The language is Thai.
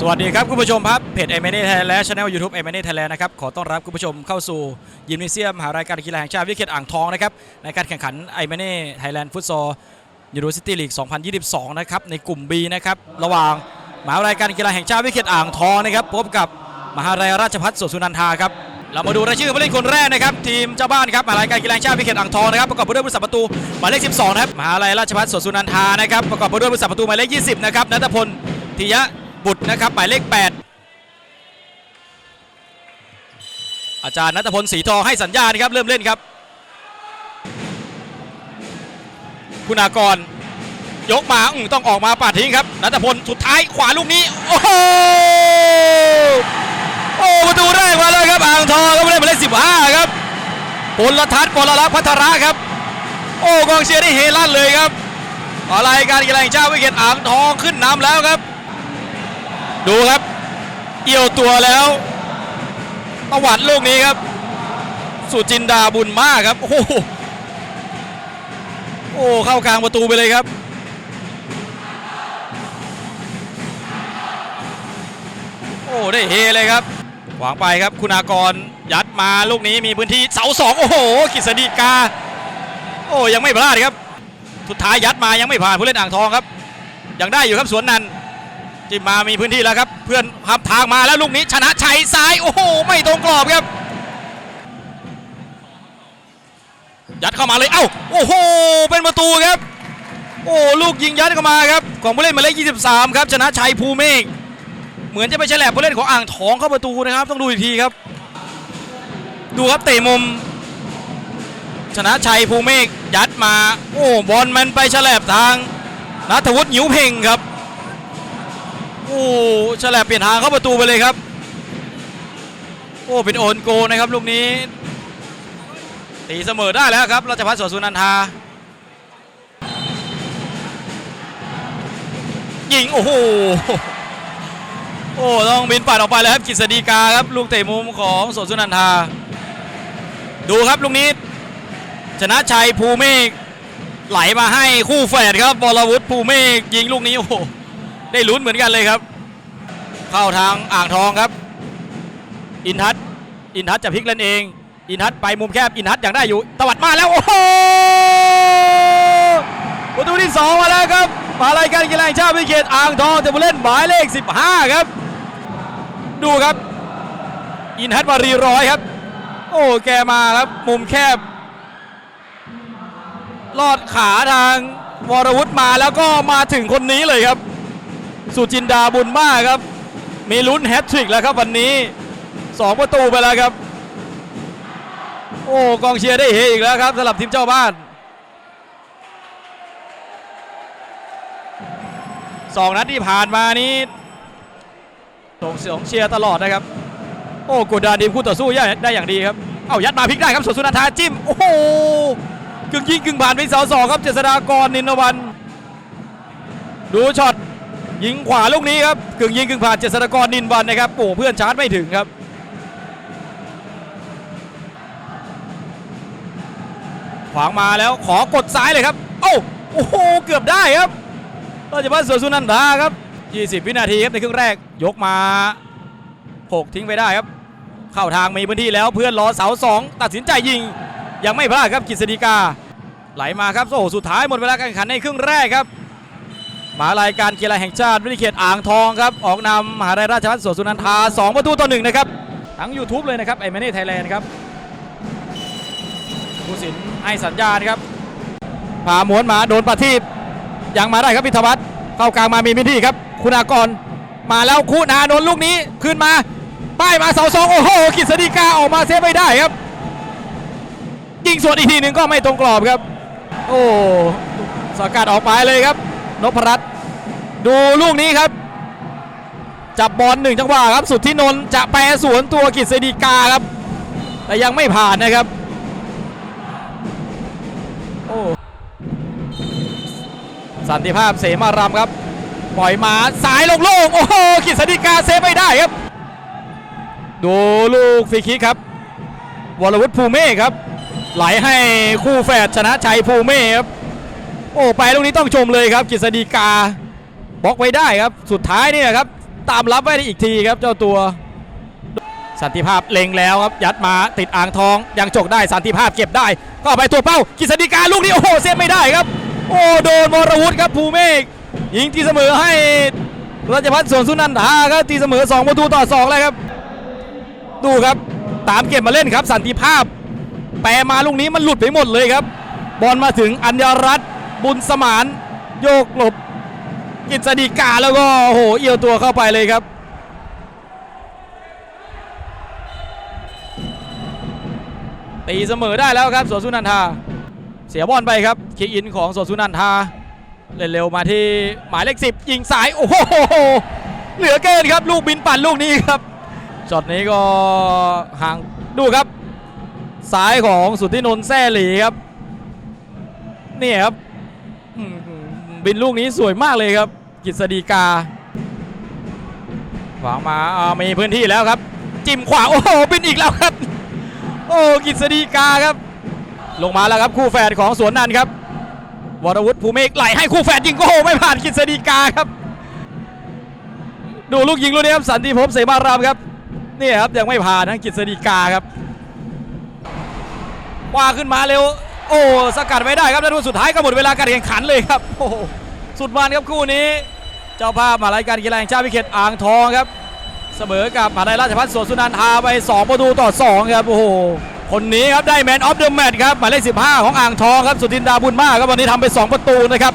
สวัสดีครับคุณผู้ชมครับเพจ m อ n น t ไทยและช anel YouTube m อ n น t ไทยแลนด์นะครับขอต้อนรับคุณผู้ชมเข้าสู่ยิมเนเซียมมหารายการกีฬาแห่งชาติวิเขตอ่างทองนะครับในการแข่งขัน m อ n น t ไทยแลนด์ฟุตซอลยูโรซิตี้ลีก 2022 นะครับในกลุ่ม B นะครับระหว่างมหาวิทยาลัยการกีฬาแห่งชาติวิเขตอ่างทองนะครับพบกับมหาวิทยาลัยราชภัฏสวนสุนันทาครับเรามาดูรายชื่อผู้เล่นคนแรกนะครับทีมเจ้าบ้านครับมหาวิทยาลัยการกีฬาแห่งชาติวิเขตอ่างทองนะครับประกอบไปด้วยผู้รักษาประตูหมายเลข 12 นะครับมหาวิทยาลัยราชภัฏสวนสุนันทานะครับประกอบไปด้วยผู้รักษาประตูหมายเลข 20 นะครับนัทพลทิยะ บุตรนะครับหมายเลข 8 อาจารย์นัทพลศรีทองให้สัญญาณครับเริ่มเล่นครับ คุณากรยกมาอืมต้องออกมาปาดทิ้งครับนัทพลสุดท้ายขวาลูกนี้ โอ้โหโอ้ประตูแรกมาเลยครับอ่างทองก็ไม่ได้มาเลขสิบห้าครับพลทัศน์ปลรักษ์พัทระครับ โอ้กองเชียร์ได้เฮลั่นเลยครับอะไรการกีฬาแห่งชาติวิกเกตอ่างทองขึ้นนำแล้วครับ ดูครับ เอี่ยวตัวแล้วประวัติลูกนี้ครับ สุจินดาบุญมากครับ โอ้โหโอ้เข้ากลางประตูไปเลยครับ โอ้ได้เฮเลยครับหวางไปครับคุณากรยัดมาลูกนี้มีพื้นที่เสาสองโอ้โหกฤษฎีกา โอ้ยังไม่พลาดครับ สุดท้ายยัดมายังไม่ผ่านผู้เล่นอ่างทองครับ ยังได้อยู่ครับสวนนัน จิมมามีพื้นที่แล้วครับ เพื่อนทำทางมาแล้วลูกนี้ชนะชัยซ้าย โอ้โห ไม่ตรงกรอบครับ ยัดเข้ามาเลย เอ้า โอ้โห เป็นประตูครับ โอ้ลูกยิงยัดเข้ามาครับ ของผู้เล่นหมายเลข23 ครับชนะชัยภูเมฆ เหมือนจะไปแฉลบผู้เล่นของอ่างทองเข้าประตูนะครับ ต้องดูอีกทีครับ ดูครับเตะมุม ชนะชัยภูเมฆยัดมา โอ้บอลมันไปแฉลบทางนัทวุฒิหิวเพ่งครับ อ้ฉลบเปลี่ยนทางเข้าประตูไปเลยครับ โอ้เป็นโอนโกนะครับลูกนี้ตีเสมอได้แล้วครับราชพัฒสวนสุนันทายิงโอ้โหโอ้ต้องบินปัดออกไปแล้วครับกฤษฎีกาครับลูกเตะมุมของสวนสุนันทา ดูครับลูกนี้ชนะชัยภูเมฆไหลมาให้คู่แฝดครับบอลวุฒิภูเมฆยิงลูกนี้โอ้โห ได้ลุ้นเหมือนกันเลยครับ เข้าทางอ่างทองครับ อินทัศอินทัศจะพลิกเล่นเอง อินทัศไปมุมแคบอินทัศน์ยังได้อยู่ตวัดมาแล้ว โอ้โหประตูที่สองมาแล้วครับมาลัยการกีฬาชาติวิเขตอ่างทองจะมาเล่นหมายเลข 15 ครับ ดูครับ อินทัศน์มารีร้อยครับ โอ้แกมาครับมุมแคบ ลอดขาทางวรวุฒิมาแล้วก็มาถึงคนนี้เลยครับ สุจินดาบุญมากครับ มีลุ้นแฮตทริกแล้วครับวันนี้ 2 ประตูไปแล้วครับ โอ้กองเชียร์ได้เฮอีกแล้วครับสำหรับทีมเจ้าบ้านสองนัดที่ผ่านมานี้ส่งเสียงเชียร์ตลอดนะครับ โอ้กดดันทีมคู่ต่อสู้ได้อย่างดีครับเอายัดมาพลิกได้ครับสวนสุนันทาจิ้มโอ้โหกึ่งยิงกึ่งผ่านเป็นเสาสองครับเจษฎากรนินวัน ดูช็อต ยิงขวาลูกนี้ครับกึ่งยิงกึ่งผ่านเจษฎากรนินวันนะครับโอ้เพื่อนชาร์จไม่ถึงครับ ขวางมาแล้วขอกดซ้ายเลยครับ โอ้โอ้โหเกือบได้ครับราชบัณสวนสุนันทาครับ 20 วินาทีครับในครึ่งแรกยกมาโขกทิ้งไปได้ครับ เข้าทางมีพื้นที่แล้วเพื่อนรอเสาสองตัดสินใจยิง ยังไม่พลาดครับกฤษฎีกาไหลมาครับโอ้โหสุดท้ายหมดเวลาการแข่งขันในครึ่งแรกครับ มหาลัยการกีฬาแห่งชาติวิทยาเขตอ่างทองครับ ออกนำมหาลัยราชภัฏสวนสุนันทา 2 ประตูต่อหนึ่งนะครับ ทั้ง YouTube เลยนะครับไอเมเน่ไทยแลนด์ครับผู้สินให้สัญญาณครับพาหมวนมาโดนประทีปยังมาได้ครับพิทวัฒน์เข้ากลางมามีพื้นที่ครับ คุณากรมาแล้วคุณานนลูกนี้ขึ้นมา ป้ายมาเสาสองโอ้โหกฤษฎีกาออกมาเซฟไม่ได้ครับยิงสวนอีกทีหนึ่งก็ไม่ตรงกรอบครับ โอ้สกัดออกไปเลยครับ นพรัตน์ดูลูกนี้ครับ จับบอลหนึ่งจังหวะครับ สุดที่นนจะแปรสวนตัวกฤษฎีกาครับ แต่ยังไม่ผ่านนะครับโอ้สันติภาพเสมารำครับ ปล่อยมาสายโล่งโอ้โหกฤษฎีกาเซฟไม่ได้ครับ ดูลูกฟรีคิกครับวรวุฒิภูเม่ครับ ไหลให้คู่แฝดชนะชัยภูเม่ครับ โอ้ไปลูกนี้ต้องชมเลยครับกฤษฎีกาบล็อกไว้ได้ครับสุดท้ายเนี่ยครับตามรับไว้ได้อีกทีครับเจ้าตัว สันติภาพเล็งแล้วครับยัดมาติดอ่างทองยังจกได้สันติภาพเก็บได้ ก็เอาไปตัวเป้ากฤษฎีกาลูกนี้โอ้โหเซฟไม่ได้ครับ โอ้โดนวรวุฒิครับภูเมฆยิงตีเสมอให้รัชพัฒน์สวนสุนันทาครับตีเสมอ2ประตูต่อ2แล้วครับ ดูครับตามเก็บมาเล่นครับ สันติภาพ แปรมาลูกนี้มันหลุดไปหมดเลยครับ บอลมาถึงอัญญรัตน์ บุญสมานโยกหลบกฤษฎีกาแล้วก็โอ้โหเอี่ยวตัวเข้าไปเลยครับ ตีเสมอได้แล้วครับสวนสุนันทา เสียบอลไปครับคิกอินของสวนสุนันทา เล่นเร็วมาที่หมายเลขสิบยิงสายโอ้โหเหลือเกินครับลูกบินปั่นลูกนี้ครับช็อตนี้ก็ห่างดูครับ ซ้ายของสุทธินนท์แซ่หลีครับนี่ครับ บินลูกนี้สวยมากเลยครับกฤษฎีกาขวางมาอามีพื้นที่แล้วครับ จิ้มขวาโอ้โหบินอีกแล้วครับ โอ้กฤษฎีกาครับ ลงมาแล้วครับคู่แฝดของสวนนันครับวรวุฒิภูเมฆไหลให้คู่แฝดยิงโอ้โหไม่ผ่านกฤษฎีกาครับ ดูลูกยิงลูกนี้ครับสันติภพเสมารามครับนี่ครับยังไม่ผ่านนะกฤษฎีกาครับว่าขึ้นมาเร็ว โอ้สกัดไว้ได้ครับแล้วดูสุดท้ายก็หมดเวลาการแข่งขันเลยครับโอ้โหสุดมันครับคู่นี้ เจ้าภาพมหาลัยการกีฬาแห่งชาติพิเขตอ่างทองครับ เสมอกับมหาลัยราชภัฏสวนสุนันทาไป 2 ประตูต่อ 2 ครับโอ้โหคนนี้ครับได้แมนออฟเดอะแมตช์ครับหมายเลข15 ของอ่างทองครับสุทินดาบุญมากครับวันนี้ทำไป 2 ประตูนะครับ